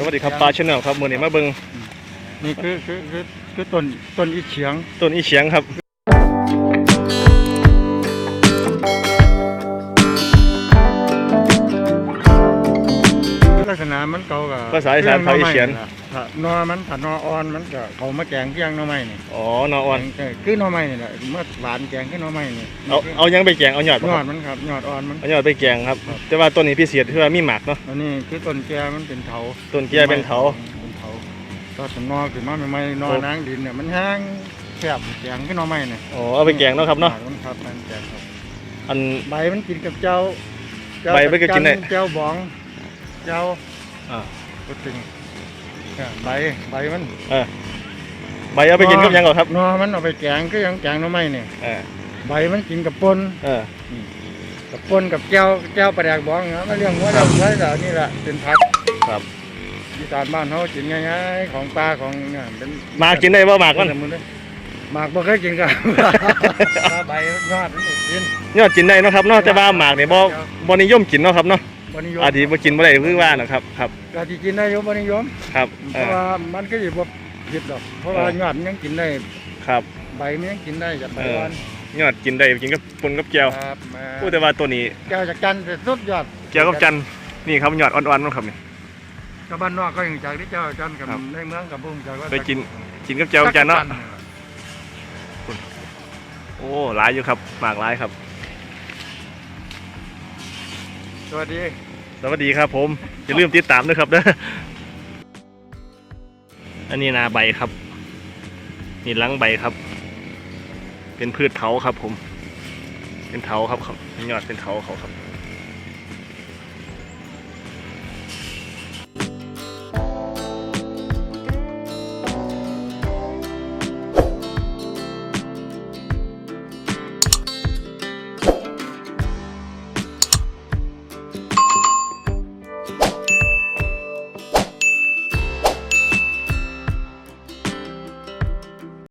สวัสดีครับปลาชแนลครับมือนี้มาเบิ่งนี่คือคือคือคือต้นต้นอีเฉียงต้นอีเฉียงครับลักษณะมันเก่ากับภาษาอีสานเขาอีเฉียง ถ้านอมันถ้านออ่อนมันก็เขามาแกงเพียงหนอไม้นี่อ๋อนออ่อนเออคือหนอไม้นี่แหละเมื่อหวานแกงคือหนอไม้นี่เอาเอายังไปแกงเอายอดยบ่อครัดบมันครับยอดอ่อนมัน เอายอดไปแกงครับ แต่ว่าต้นนี้พิเศษคือว่ามีหมากเนาะอันนี้คือต้นแกมันเป็นเถาต้นเกียเป็นเถาเป็นเถาก็ต้นนอขึ้นมาใหม่ๆนอโอ้นางดินเนี่ยมันแห้งแคบแกงคือหนอไม้นี่อ๋อเอาไปแกงเนาะครับเนาะมันครับมันแกงครับ อัน ใบมันกินกับเจ้าเจ้าใบมันก็กินได้ เจ้าบอง เจ้าอ่า ก็ถึงเนี่ย ใบใบมันเออใบเอาไปกินกับหยังก่อนครับ นอมันเอาไปแกงก็ยังแกงหน้อไม้เนี่ยเออใบมันกินกับปนเออ กับปนกับแก้วแก้วปลาแดกบองนะมาเรื่องว่าครัเราบ ใช้แต่นี่แหละเป็นผักครับอีสานบ้านเขากินง่ายๆของปลาของเนี่ยเป็นหมากกินได้บ่หมากมันเอหมากบ่เคยกินกันใบยอดมันกิน ยอดกินได้เนาะครับเนาะแต่ว่าหมากเนี่ยบ่บ่นิยมกินเนาะครับเนาะ บนิยมอาจสิบ่กินบ่ได้คือว่านะครับครับก็ที่กินได้อยบนิยมครับเพเอราะอว่ามันก็อยู่บ่ผิดหรอกเพราะว่าเออยอดมันยังกินได้ครับ ใบมันยังกินได้จากใบเอออ่อนยอดกินได้กินกับปนกับแก้วครับมาพูดแต่ว่าตัวนี้แก้วจากจันทร์แต่สุดยอดแก้วกับจันทร์นี่ครับยอดอ่อนๆมันครับนี่ชาวบ้านนอกก็ยังจากที่เจ้าจันทร์กับครับในเมืองกับพุ่งจากว่าไปกินกินกับแก้วกับจันทร์เนาะโอ้หลายอยู่ครับหมากหลายครับ สวัสดีสวัสดีครับผม อย่าลืมติดตามด้วยครับเด้ออันนี้นาใบครับ นี่ลังใบครับ เป็นพืชเถาครับผม เป็นเถาครับครับเขายอดเป็นเถาเขาครับ